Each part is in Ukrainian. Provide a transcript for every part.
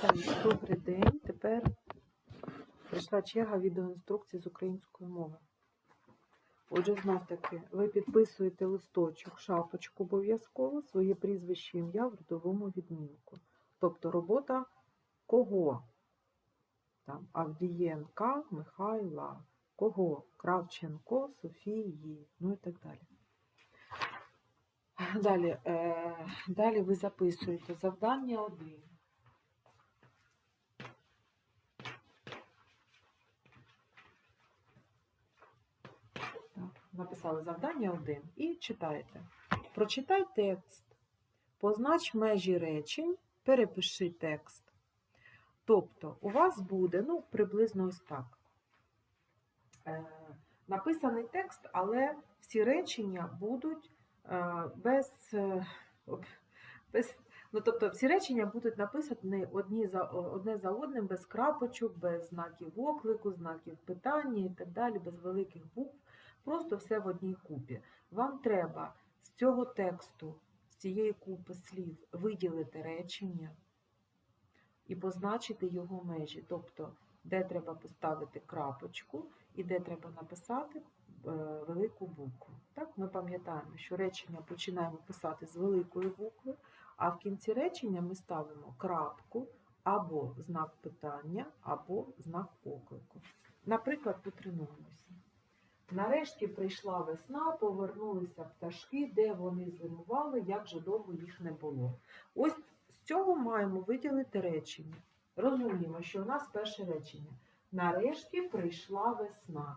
Так, добрий день. Тепер прийшла черга відеоінструкцій з української мови. Отже, знов таки, ви підписуєте листочок, шапочку обов'язково, своє прізвище ім'я в родовому відмінку. Тобто робота кого? Там Авдієнка, Михайла, кого? Кравченко, Софії, ну і так далі. Далі, е, далі ви записуєте завдання 1. Так, написали завдання 1 і читаєте. Прочитай текст, познач межі речень, перепиши текст. Тобто, у вас буде, ну, приблизно ось так. Е, написаний текст, але всі речення будуть е, без, е, без. Ну, тобто всі речення будуть написані одні за, одне за одним, без крапочок, без знаків оклику, знаків питання і так далі, без великих букв. Просто все в одній купі. Вам треба з цього тексту, з цієї купи слів виділити речення і позначити його межі. Тобто, де треба поставити крапочку і де треба написати е, велику букву. Так, ми пам'ятаємо, що речення починаємо писати з великої букви, а в кінці речення ми ставимо крапку або знак питання, або знак оклику. Наприклад, потренуємося. Нарешті прийшла весна, повернулися пташки, де вони зимували, як же довго їх не було. Ось з цього маємо виділити речення. Розуміємо, що у нас перше речення. Нарешті прийшла весна.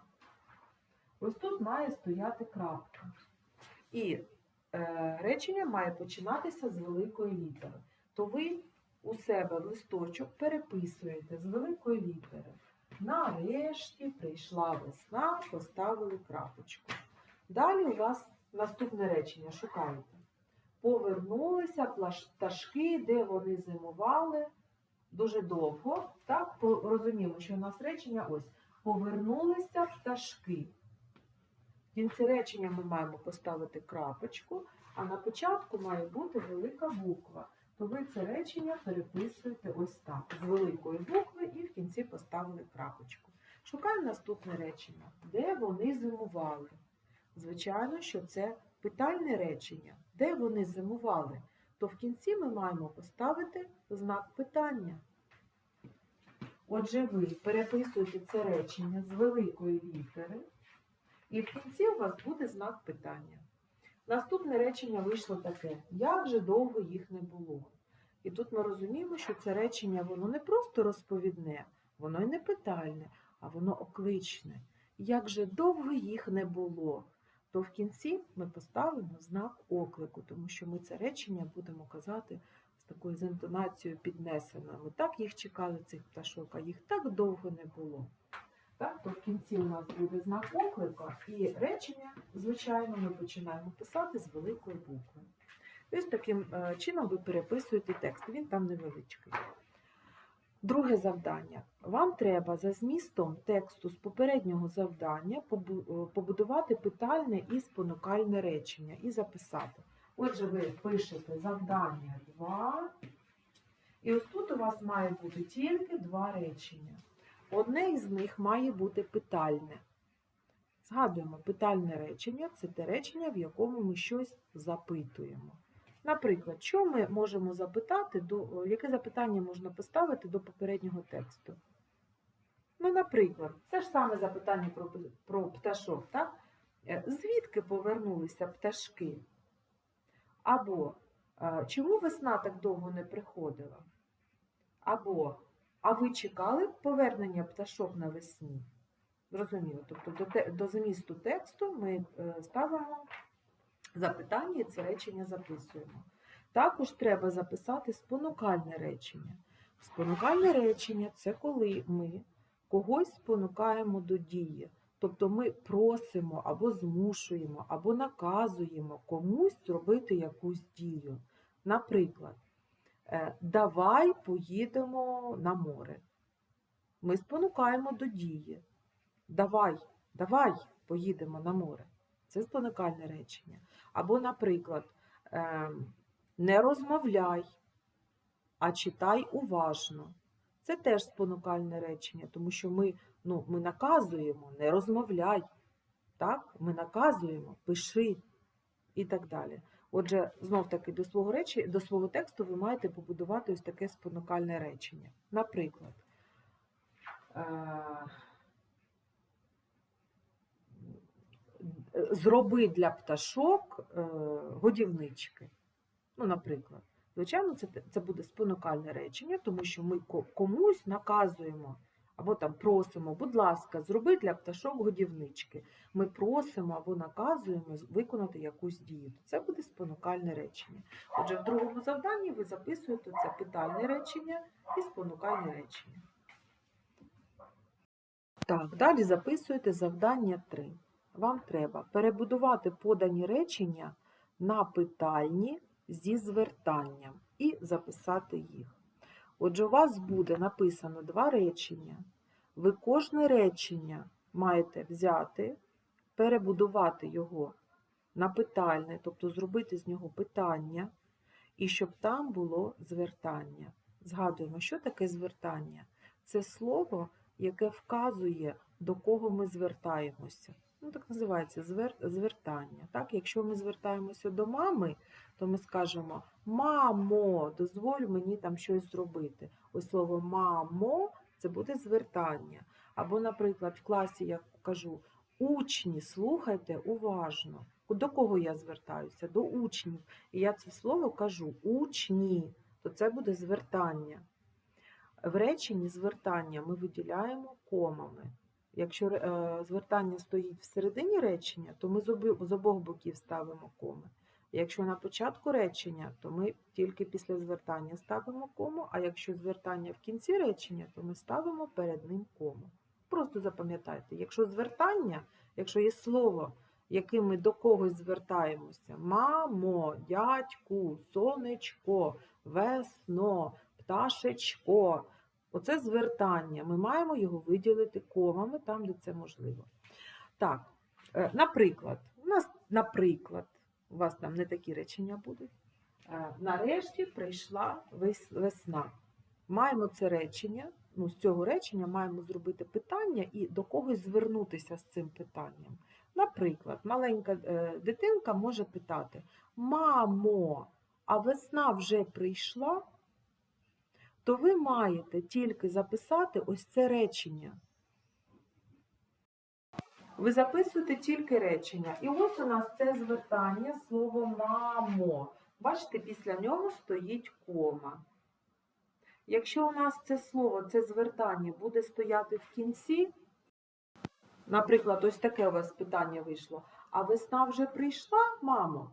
Ось тут має стояти крапка. І е, речення має починатися з великої літери. То ви у себе листочок переписуєте з великої літери. Нарешті прийшла весна, поставили крапочку. Далі у вас наступне речення шукаєте. Повернулися пташки, де вони зимували дуже довго. Так, розуміємо, що у нас речення ось. Повернулися пташки. В кінці речення ми маємо поставити крапочку, а на початку має бути велика буква. То ви це речення переписуєте ось так, з великої букви і в кінці поставили крапочку. Шукаємо наступне речення. Де вони зимували? Звичайно, що це питальне речення. Де вони зимували? То в кінці ми маємо поставити знак питання. Отже, ви переписуєте це речення з великої літери, і в кінці у вас буде знак питання. Наступне речення вийшло таке: як же довго їх не було? І тут ми розуміємо, що це речення воно не просто розповідне, воно й не питальне, а воно окличне. Як же довго їх не було? То в кінці ми поставимо знак оклику, тому що ми це речення будемо казати з такою з інтонацією піднесеною. Ми так їх чекали, цих пташок, а їх так довго не було. Так, то в кінці у нас буде знак оклика, і речення, звичайно, ми починаємо писати з великої букви. Ось таким е, чином ви переписуєте текст, він там невеличкий. Друге завдання. Вам треба за змістом тексту з попереднього завдання е, побудувати питальне і спонукальне речення і записати. Отже, ви пишете завдання 2, і ось тут у вас має бути тільки два речення. Одне із них має бути питальне. Згадуємо, питальне речення це те речення, в якому ми щось запитуємо. Наприклад, що ми можемо запитати, до, яке запитання можна поставити до попереднього тексту? Ну, наприклад, це ж саме запитання про, про пташок, так? Е, Звідки повернулися пташки? Або е, чому весна так довго не приходила? Або а ви чекали повернення пташок навесні? Зрозуміло. Тобто до, те- до змісту тексту ми е, ставимо запитання і це речення записуємо. Також треба записати спонукальне речення. Спонукальне речення це коли ми когось спонукаємо до дії. Тобто ми просимо або змушуємо, або наказуємо комусь зробити якусь дію. Наприклад, давай поїдемо на море. Ми спонукаємо до дії. Давай, давай поїдемо на море. Це спонукальне речення. Або, наприклад, ем, не розмовляй, а читай уважно. Це теж спонукальне речення, тому що ми, ну, ми наказуємо, не розмовляй. Так? Ми наказуємо, пиши і так далі. Отже, знов таки до свого речі, до свого тексту ви маєте побудувати ось таке спонукальне речення. Наприклад, е, зроби для пташок е, годівнички. Ну, наприклад. Звичайно, це, це буде спонукальне речення, тому що ми комусь наказуємо або там просимо, будь ласка, зроби для пташок годівнички. Ми просимо або наказуємо виконати якусь дію. Це буде спонукальне речення. Отже, в другому завданні ви записуєте це питальне речення і спонукальне речення. Так, далі записуєте завдання 3. Вам треба перебудувати подані речення на питальні зі звертанням і записати їх. Отже, у вас буде написано два речення. Ви кожне речення маєте взяти, перебудувати його на питальне, тобто зробити з нього питання, і щоб там було звертання. Згадуємо, що таке звертання? Це слово, яке вказує, до кого ми звертаємося. Ну, так називається звер... звертання. Так? Якщо ми звертаємося до мами, то ми скажемо Мамо, дозволь мені там щось зробити. Ось слово мамо це буде звертання. Або, наприклад, в класі я кажу учні, слухайте уважно. До кого я звертаюся? До учнів. І я це слово кажу учні, то це буде звертання. В реченні звертання ми виділяємо комами. Якщо е, звертання стоїть всередині речення, то ми з обох боків ставимо коми. Якщо на початку речення, то ми тільки після звертання ставимо кому, а якщо звертання в кінці речення, то ми ставимо перед ним кому. Просто запам'ятайте, якщо звертання, якщо є слово, яким ми до когось звертаємося: мамо, дядьку, сонечко, весно, пташечко. Оце звертання. Ми маємо його виділити комами там, де це можливо. Так, е, наприклад, у нас, наприклад, у вас там не такі речення будуть. Е, Нарешті прийшла весна. Маємо це речення. Ну, з цього речення маємо зробити питання і до когось звернутися з цим питанням. Наприклад, маленька е, дитинка може питати: Мамо, а весна вже прийшла? То ви маєте тільки записати ось це речення. Ви записуєте тільки речення. І ось у нас це звертання слово мамо. Бачите, після нього стоїть кома. Якщо у нас це слово, це звертання буде стояти в кінці, наприклад, ось таке у вас питання вийшло. А весна вже прийшла, мамо?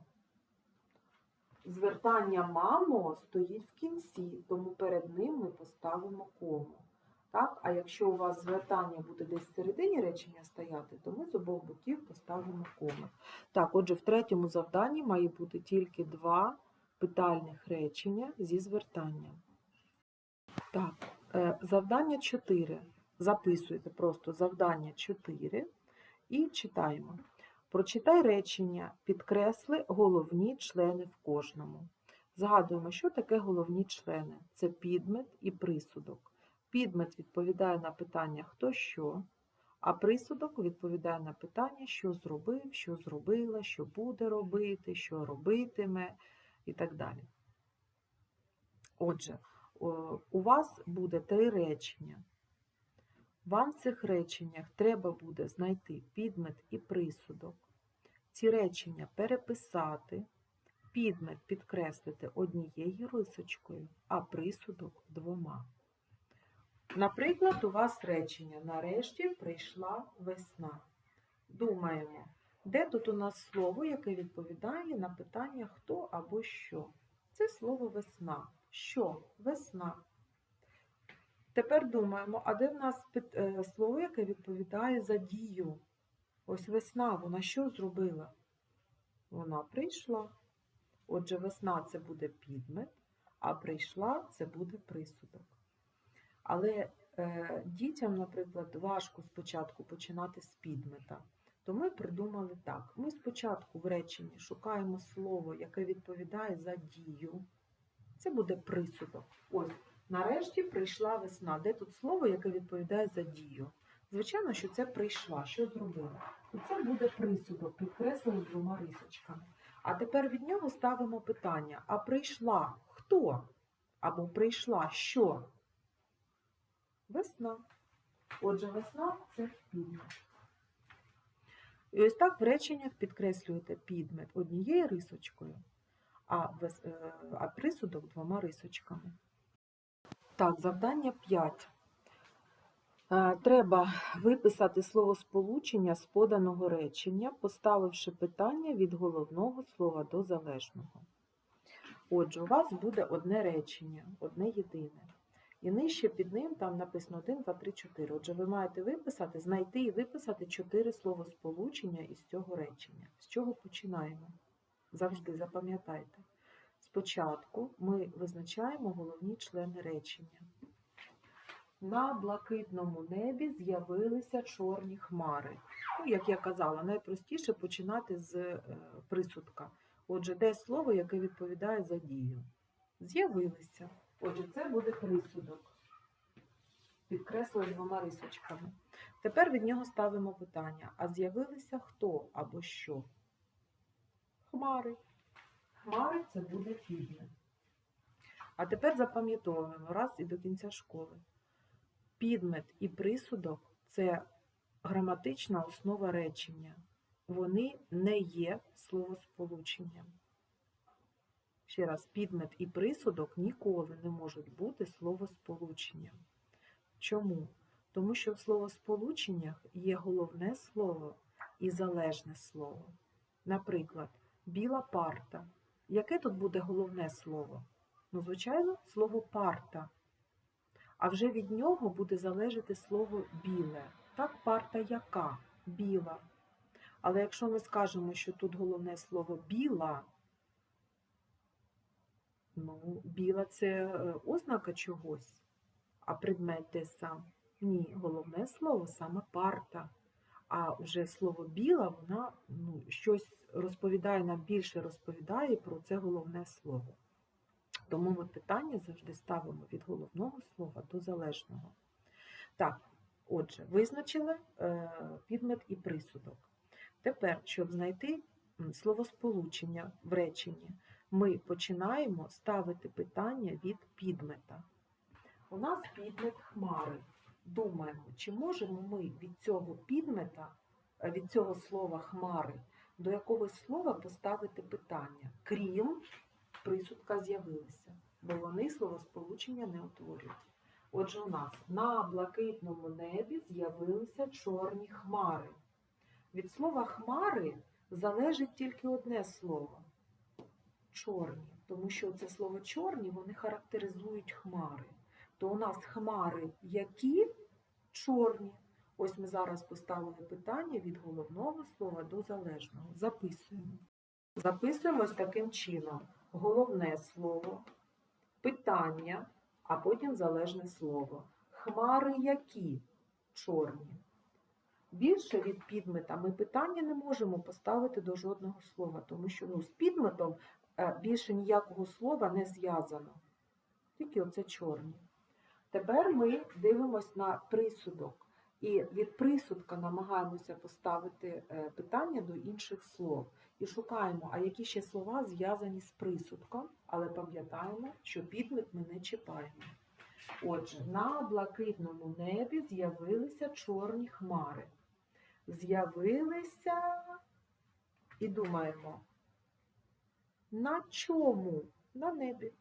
Звертання мамо стоїть в кінці, тому перед ним ми поставимо кому. Так? А якщо у вас звертання буде десь всередині речення стояти, то ми з обох боків поставимо кому. Так, отже, в третьому завданні має бути тільки два питальних речення зі звертанням. Так, е, завдання 4. Записуєте просто завдання 4 і читаємо. Прочитай речення, підкресли головні члени в кожному. Згадуємо, що таке головні члени. Це підмет і присудок. Підмет відповідає на питання хто що, а присудок відповідає на питання, що зробив, що зробила, що буде робити, що робитиме і так далі. Отже, у вас буде три речення. Вам в цих реченнях треба буде знайти підмет і присудок. Ці речення переписати, підмет підкреслити однією рисочкою, а присудок двома. Наприклад, у вас речення нарешті прийшла весна. Думаємо, де тут у нас слово, яке відповідає на питання хто або що? Це слово весна. Що? Весна. Тепер думаємо, а де в нас е, слово, яке відповідає за дію? Ось весна, вона що зробила? Вона прийшла. Отже, весна це буде підмет, а прийшла це буде присудок. Але е, дітям, наприклад, важко спочатку починати з підмета. То ми придумали так: ми спочатку в реченні шукаємо слово, яке відповідає за дію. Це буде присудок. Ось, нарешті прийшла весна. Де тут слово, яке відповідає за дію? Звичайно, що це прийшла. Що зробила? І це буде присудок, підкреслений двома рисочками. А тепер від нього ставимо питання: а прийшла хто? Або прийшла що? Весна. Отже, весна це підмет. І ось так в реченнях підкреслюєте підмет однією рисочкою, а, е, а присудок двома рисочками. Так, завдання 5. Е, Треба виписати словосполучення з поданого речення, поставивши питання від головного слова до залежного. Отже, у вас буде одне речення, одне єдине. І нижче під ним там написано 1, 2, 3, 4. Отже, ви маєте виписати, знайти і виписати 4 словосполучення із цього речення. З чого починаємо? Завжди запам'ятайте. Спочатку ми визначаємо головні члени речення. На блакитному небі з'явилися чорні хмари. Ну, як я казала, найпростіше починати з е, присудка. Отже, де слово, яке відповідає за дію? З'явилися. Отже, це буде присудок. Підкреслюю двома рисочками. Тепер від нього ставимо питання: а з'явилися хто або що? Хмари. Хмари це буде підмет. А тепер запам'ятовуємо раз і до кінця школи. Підмет і присудок це граматична основа речення. Вони не є словосполученням. Ще раз, підмет і присудок ніколи не можуть бути словосполученням. Чому? Тому що в словосполученнях є головне слово і залежне слово. Наприклад, біла парта. Яке тут буде головне слово? Ну, звичайно, слово парта. А вже від нього буде залежати слово біле. Так, парта яка? Біла. Але якщо ми скажемо, що тут головне слово біла, ну, біла це е, ознака чогось, а предмет де сам? Ні, головне слово саме парта. А вже слово біла, вона ну, щось розповідає нам більше розповідає про це головне слово. Тому ми питання завжди ставимо від головного слова до залежного. Так, отже, визначили е, підмет і присудок. Тепер, щоб знайти словосполучення в реченні, ми починаємо ставити питання від підмета. У нас підмет хмари. Думаємо, чи можемо ми від цього підмета, е, від цього слова хмари, до якогось слова поставити питання, крім присудка з'явилися, бо вони словосполучення не утворюють. Отже, у нас на блакитному небі з'явилися чорні хмари. Від слова хмари залежить тільки одне слово чорні, тому що це слово чорні вони характеризують хмари. То у нас хмари які чорні. Ось ми зараз поставили питання від головного слова до залежного. Записуємо. Записуємо ось таким чином: головне слово, питання, а потім залежне слово. Хмари які чорні. Більше від підмета ми питання не можемо поставити до жодного слова, тому що ну, з підметом е, більше ніякого слова не зв'язано. Тільки оце чорні. Тепер ми дивимось на присудок. І від присудка намагаємося поставити е, питання до інших слов. І шукаємо, а які ще слова зв'язані з присудком, але пам'ятаємо, що підмет ми не чіпаємо. Отже, на блакитному небі з'явилися чорні хмари. З'явилися і думаємо, на чому? На небі.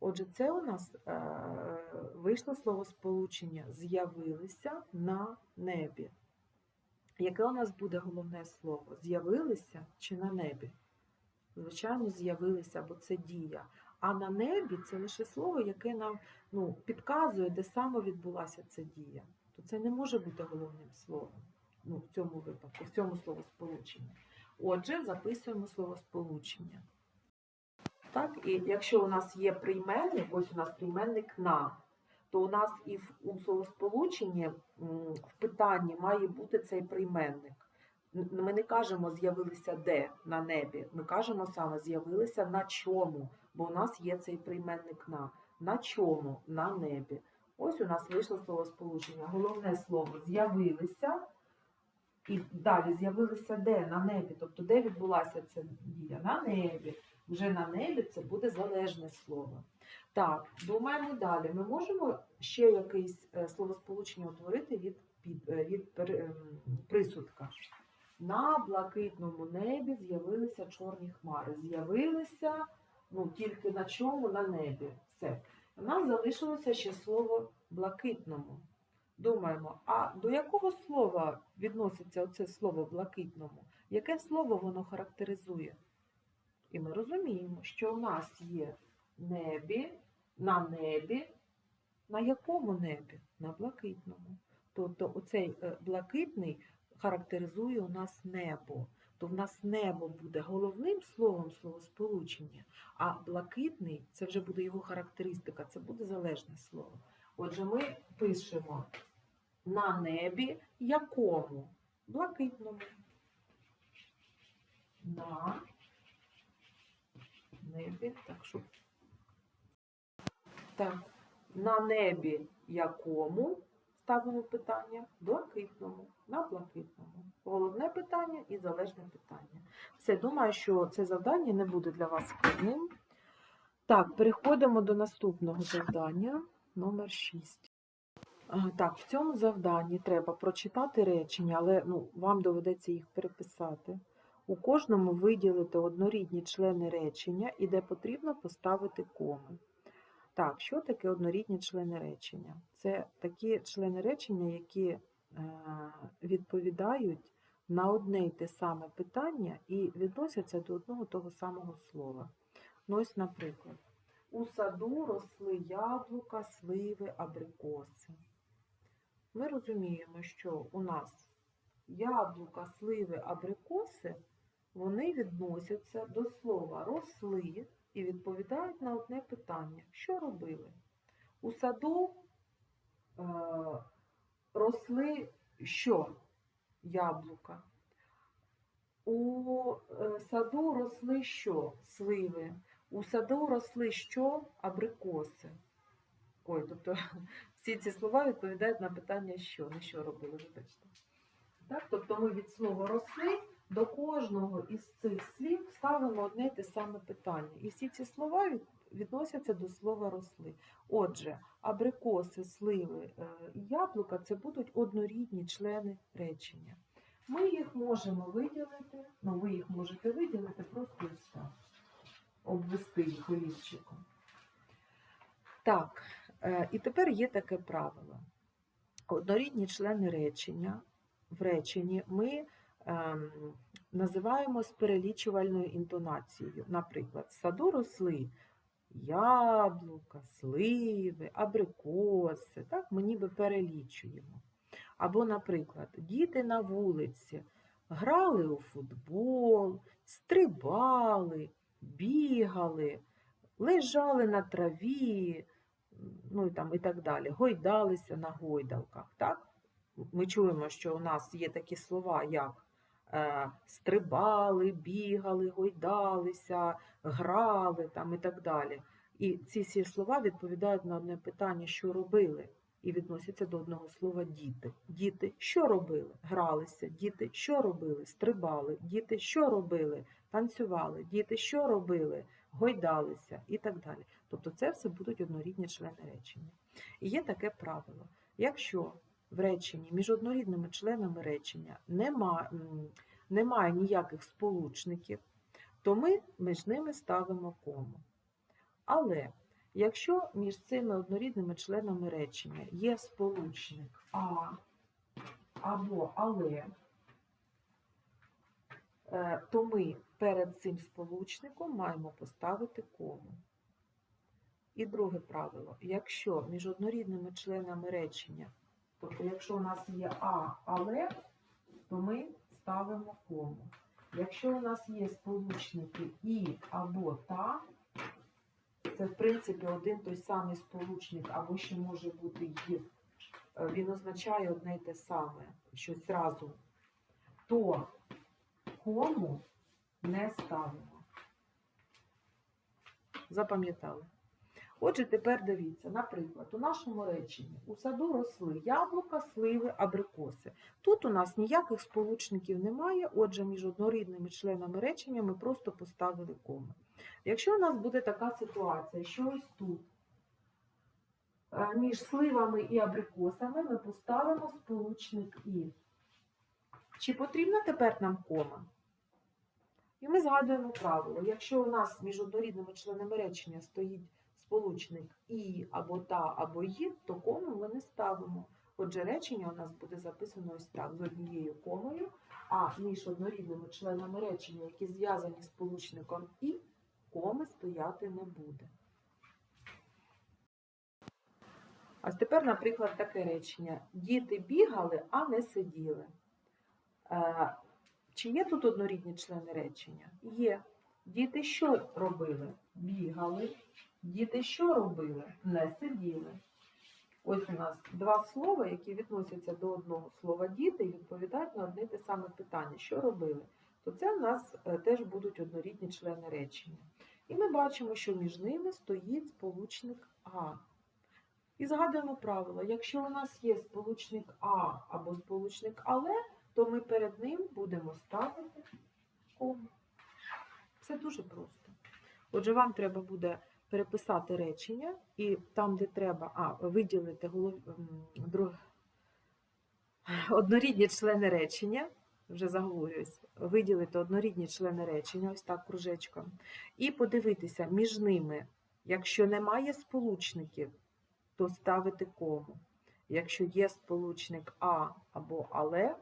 Отже, це у нас е, вийшло словосполучення з'явилися на небі. Яке у нас буде головне слово? З'явилися чи на небі? Звичайно, з'явилися, бо це дія. А на небі це лише слово, яке нам ну, підказує, де саме відбулася ця дія. То це не може бути головним словом ну, в цьому випадку, в цьому словосполученні. Отже, записуємо словосполучення. Так, і якщо у нас є прийменник, ось у нас прийменник на, то у нас і в словосполученні в питанні має бути цей прийменник. Ми не кажемо з'явилися де на небі, ми кажемо саме з'явилися на чому бо у нас є цей прийменник на. На чому? На небі. Ось у нас вийшло словосполучення. Головне слово з'явилися. І далі з'явилися де? На небі. Тобто, де відбулася ця дія? На небі. Вже на небі це буде залежне слово. Так, думаємо далі. Ми можемо ще якесь е, словосполучення утворити від, е, від ем, присудка. На блакитному небі з'явилися чорні хмари. З'явилися ну, тільки на чому? На небі. Все. У нас залишилося ще слово блакитному. Думаємо, а до якого слова відноситься оце слово блакитному? Яке слово воно характеризує? І ми розуміємо, що у нас є небі, на небі. На якому небі? На блакитному. Тобто оцей е, блакитний характеризує у нас небо. То в нас небо буде головним словом словосполучення, а блакитний це вже буде його характеристика, це буде залежне слово. Отже, ми пишемо на небі якому? Блакитному. На небі. Так, щоб... так. На небі якому ставимо питання? Блакитному. На блакитному. Головне питання і залежне питання. Все, думаю, що це завдання не буде для вас складним. Так, переходимо до наступного завдання, номер 6. Так, в цьому завданні треба прочитати речення, але ну, вам доведеться їх переписати. У кожному виділити однорідні члени речення і де потрібно поставити коми. Так, що таке однорідні члени речення? Це такі члени речення, які е, відповідають на одне й те саме питання і відносяться до одного того самого слова. Ну, ось, наприклад, у саду росли яблука, сливи, абрикоси. Ми розуміємо, що у нас яблука, сливи, абрикоси, вони відносяться до слова росли і відповідають на одне питання. Що робили? У саду е, росли що? Яблука. У е, саду росли що? Сливи. У саду росли що? Абрикоси. Ой, тобто всі ці слова відповідають на питання що, не що робили, вибачте. Так, тобто ми від слова росли до кожного із цих слів ставимо одне те саме питання. І всі ці слова відносяться до слова росли. Отже, абрикоси, сливи е, і яблука це будуть однорідні члени речення. Ми їх можемо виділити, ну ви їх можете виділити просто ось так, обвести їх олівчиком. Так, е, і тепер є таке правило. Однорідні члени речення в реченні ми називаємо з перелічувальною інтонацією. Наприклад, в саду росли яблука, сливи, абрикоси. Так, ми ніби перелічуємо. Або, наприклад, діти на вулиці грали у футбол, стрибали, бігали, лежали на траві, ну і там і так далі, гойдалися на гойдалках. Так? Ми чуємо, що у нас є такі слова, як стрибали, бігали, гойдалися, грали там, і так далі. І ці всі слова відповідають на одне питання, що робили, і відносяться до одного слова діти. Діти що робили? Гралися, діти що робили? Стрибали, діти що робили? Танцювали, діти що робили? Гойдалися і так далі. Тобто це все будуть однорідні члени речення. І є таке правило. Якщо в реченні між однорідними членами речення нема, немає ніяких сполучників, то ми між ними ставимо кому. Але якщо між цими однорідними членами речення є сполучник А або але, е, то ми перед цим сполучником маємо поставити кому. І друге правило: якщо між однорідними членами речення, тобто якщо у нас є А, але, то ми ставимо кому. Якщо у нас є сполучники і або та, це в принципі один той самий сполучник, або ще може бути й, е, він означає одне й те саме, щось разом, то кому не ставимо. запам'ятали. Отже, тепер дивіться, наприклад, у нашому реченні у саду росли яблука, сливи, абрикоси. Тут у нас ніяких сполучників немає, отже, між однорідними членами речення ми просто поставили кому. Якщо у нас буде така ситуація, що ось тут е, між сливами і абрикосами ми поставимо сполучник і. Чи потрібна тепер нам кома? І ми згадуємо правило. Якщо у нас між однорідними членами речення стоїть сполучник і або та, або ї, то кому ми не ставимо. Отже, речення у нас буде записано ось так з однією комою, а між однорідними членами речення, які зв'язані сполучником і, коми стояти не буде. А тепер, наприклад, таке речення: діти бігали, а не сиділи. Е, Чи є тут однорідні члени речення? Є. Діти що робили? Бігали. Діти що робили? Не сиділи. Ось у нас два слова, які відносяться до одного слова діти і відповідають на одне те саме питання, що робили. То це у нас е, теж будуть однорідні члени речення. І ми бачимо, що між ними стоїть сполучник А. І згадуємо правило: якщо у нас є сполучник А або сполучник Але, то ми перед ним будемо ставити кому. Все дуже просто. Отже, вам треба буде переписати речення, і там, де треба, а, виділити голов... друг... однорідні члени речення, вже заговорююсь, виділити однорідні члени речення, ось так кружечком, і подивитися між ними, якщо немає сполучників, то ставити кому. Якщо є сполучник А або Але,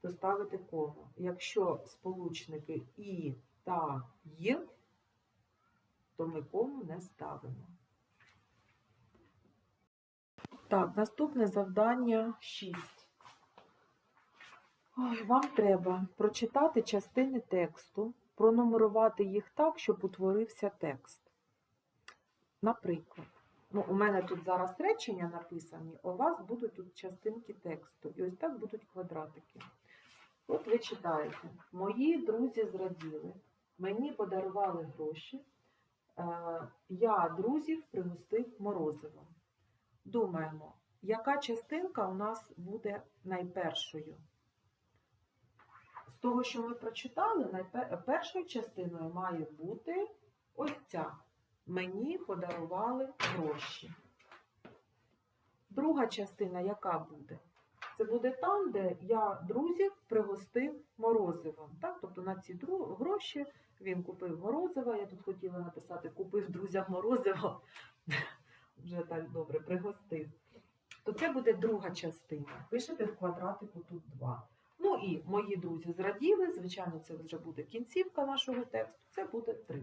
то ставити кому. Якщо сполучники І та Й, то ми кому не ставимо. Так, наступне завдання 6. Ой, вам треба прочитати частини тексту, пронумерувати їх так, щоб утворився текст. Наприклад, ну, у мене тут зараз речення написані, у вас будуть тут частинки тексту. І ось так будуть квадратики. От ви читаєте: Мої друзі зраділи, мені подарували гроші, я друзів пригостив морозивом. Думаємо, яка частинка у нас буде найпершою? З того, що ми прочитали, першою частиною має бути ось ця. Мені подарували гроші. Друга частина яка буде? Це буде там, де я друзів пригостив морозивом. Так? Тобто на ці гроші він купив морозиво. Я тут хотіла написати купив друзям морозиво. Вже так добре пригостив. То це буде друга частина. Пишете в квадратику тут 2. Ну і мої друзі зраділи. Звичайно, це вже буде кінцівка нашого тексту. Це буде 3.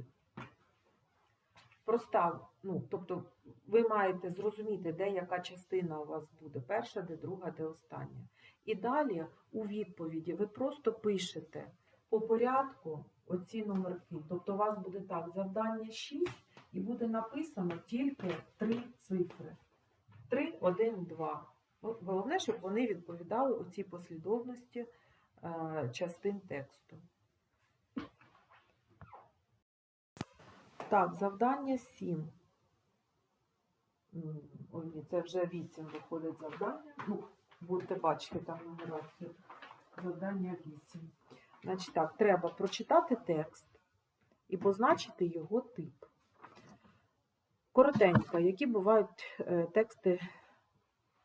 Простав, ну, тобто ви маєте зрозуміти, де яка частина у вас буде, перша, де друга, де остання. І далі у відповіді ви просто пишете по порядку оці номерки. Тобто у вас буде так, завдання 6 і буде написано тільки три цифри. 3, 1, 2. От Головне, щоб вони відповідали у цій послідовності е, частин тексту. Так, завдання 7. М, Ой, ні, це вже 8 виходить завдання. Ну, будете бачити там нумерацію. Завдання 8. Значить так, треба прочитати текст і позначити його тип. Коротенько, які бувають е, тексти,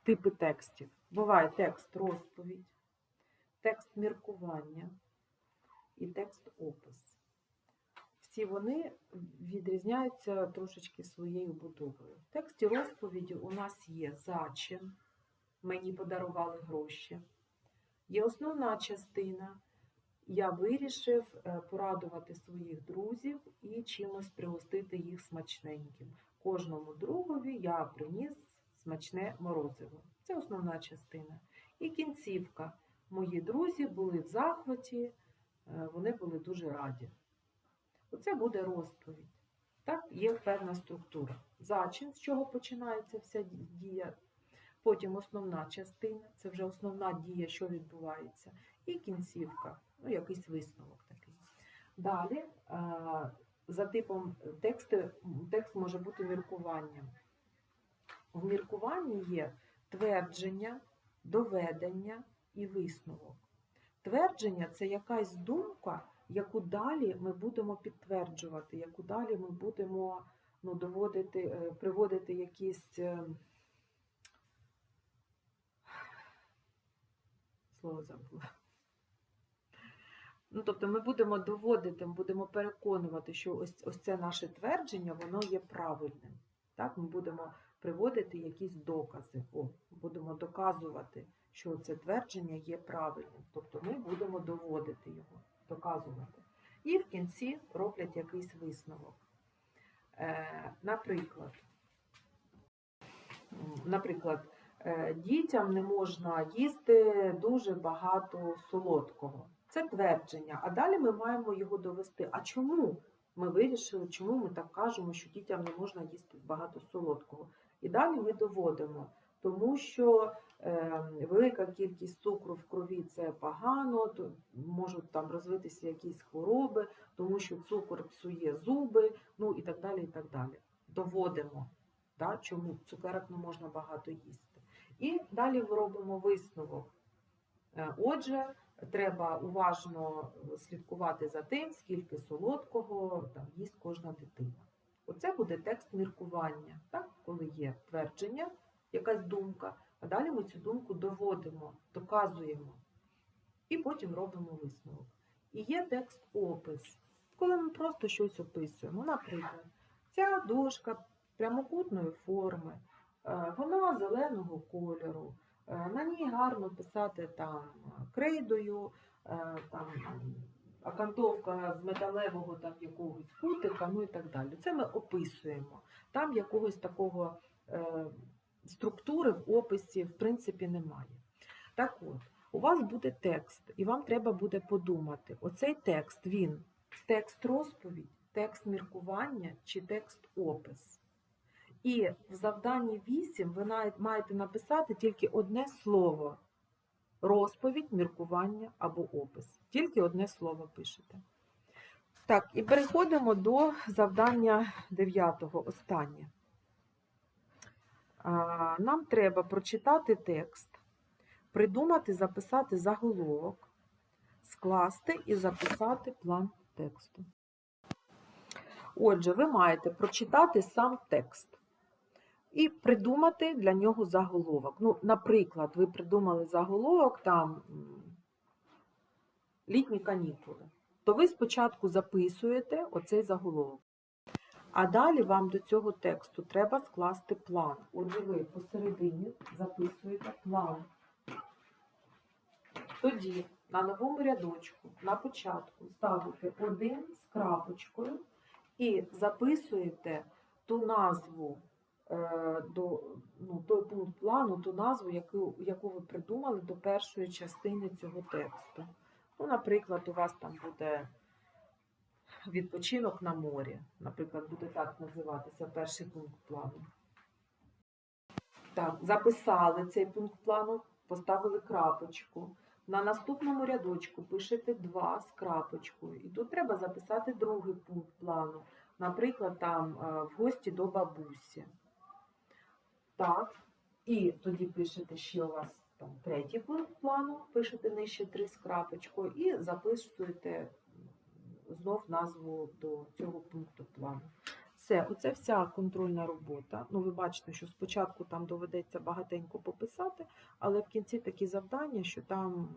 типи текстів. Буває текст розповідь, текст міркування і текст опис. Всі вони відрізняються трошечки своєю будовою. В тексті розповіді у нас є зачин, мені подарували гроші. Є основна частина. Я вирішив е, порадувати своїх друзів і чимось пригостити їх смачненьким. Кожному другові я приніс смачне морозиво. Це основна частина. І кінцівка. Мої друзі були в захваті, е, вони були дуже раді. Оце буде розповідь. Так, є певна структура. Зачин, з чого починається вся дія. Потім основна частина, це вже основна дія, що відбувається, і кінцівка, ну, якийсь висновок такий. Далі е, за типом тексти, текст може бути міркуванням. В міркуванні є твердження, доведення і висновок. Твердження це якась думка, яку далі ми будемо підтверджувати, яку далі ми будемо ну, доводити, е, приводити якісь. е, Слово забула. Ну, тобто ми будемо доводити, будемо переконувати, що ось, ось це наше твердження, воно є правильним. Так? Ми будемо приводити якісь докази, О, будемо доказувати, що це твердження є правильним. Тобто ми будемо доводити його, доказувати. І в кінці роблять якийсь висновок. Е, наприклад, наприклад, е, дітям не можна їсти дуже багато солодкого. Це твердження. А далі ми маємо його довести. А чому ми вирішили, чому ми так кажемо, що дітям не можна їсти багато солодкого? І далі ми доводимо, тому що е, велика кількість цукру в крові це погано, то можуть там розвитися якісь хвороби, тому що цукор псує зуби, ну і так далі. і так далі. Доводимо, да, чому цукерок не можна багато їсти. І далі робимо висновок. Е, Отже, треба уважно слідкувати за тим, скільки солодкого там, їсть кожна дитина. Оце буде текст міркування, так? коли є твердження, якась думка, а далі ми цю думку доводимо, доказуємо і потім робимо висновок. І є текст опис, коли ми просто щось описуємо. Наприклад, ця дошка прямокутної форми, е, вона зеленого кольору, на ній гарно писати там крейдою, е, там окантовка з металевого там якогось кутика, ну і так далі. Це ми описуємо. Там якогось такого е, структури в описі, в принципі, немає. Так от, у вас буде текст, і вам треба буде подумати, оцей текст, він текст розповідь, текст міркування чи текст опис. І в завданні 8 ви маєте написати тільки одне слово розповідь, міркування або опис. Тільки одне слово пишете. Так, і переходимо до завдання 9, останнє. Нам треба прочитати текст, придумати, записати заголовок, скласти і записати план тексту. Отже, ви маєте прочитати сам текст і придумати для нього заголовок. Ну, наприклад, ви придумали заголовок там літні канікули. То ви спочатку записуєте оцей заголовок. А далі вам до цього тексту треба скласти план. Отже, ви посередині записуєте план. Тоді на новому рядочку на початку ставите один з крапочкою і записуєте ту назву до ну, той пункт плану, ту назву, яку, яку ви придумали до першої частини цього тексту. Ну, наприклад, у вас там буде відпочинок на морі. Наприклад, буде так називатися перший пункт плану. Так, записали цей пункт плану, поставили крапочку. На наступному рядочку пишете 2 з крапочкою. І тут треба записати другий пункт плану. Наприклад, там е, в гості до бабусі. Так. І тоді пишете ще у вас там третій пункт плану, пишете нижче 3 з крапочкою і записуєте знов назву до цього пункту плану. Все, оце вся контрольна робота. Ну, ви бачите, що спочатку там доведеться багатенько пописати, але в кінці такі завдання, що там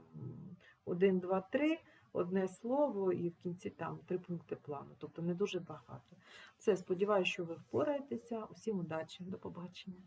1, 2, 3, одне слово, і в кінці там три пункти плану. Тобто не дуже багато. Все, сподіваюся, що ви впораєтеся. Усім удачі, до побачення.